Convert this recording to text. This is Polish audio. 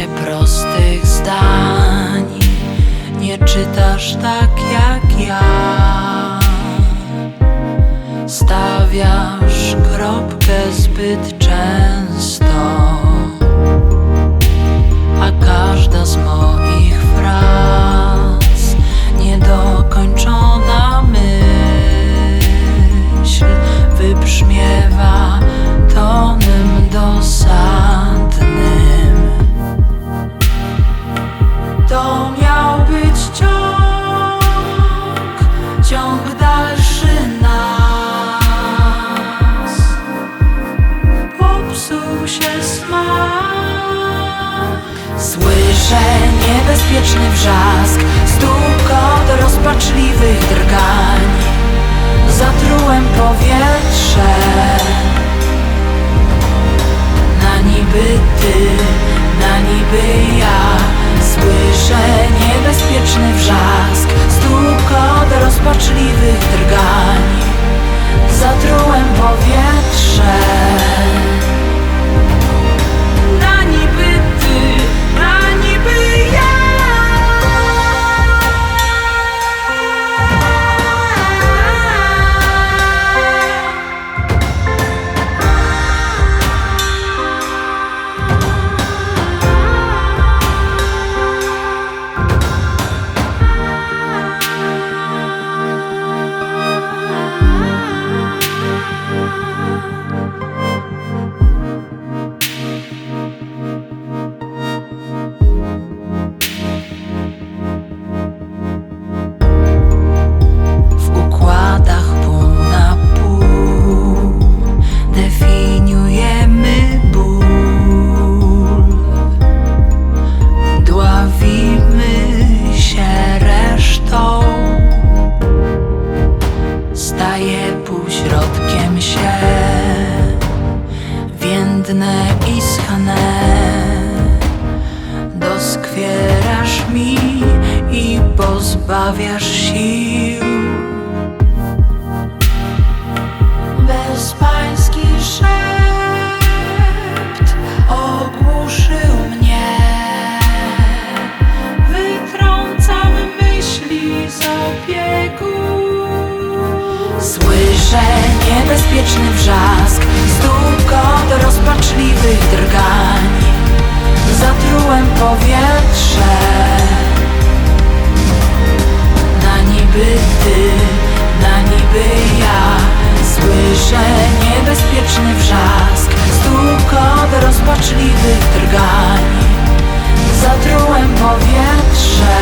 200 prostych zdań. Nie czytasz tak jak ja. Stawiasz kropkę zbyt Słyszę niebezpieczny wrzask, stukot rozpaczliwych drgań. Zatrułem powietrze. Na niby ty, na niby ja. Słyszę niebezpieczny wrzask Stukot rozpaczliwych drgań więdne i schane. Doskwierasz mi i pozbawiasz sił. Niebezpieczny wrzask, stukot rozpaczliwych drgań. Zatrułem powietrze. Na niby ty, na niby ja Słyszę niebezpieczny wrzask Stukot rozpaczliwych drgań. Zatrułem powietrze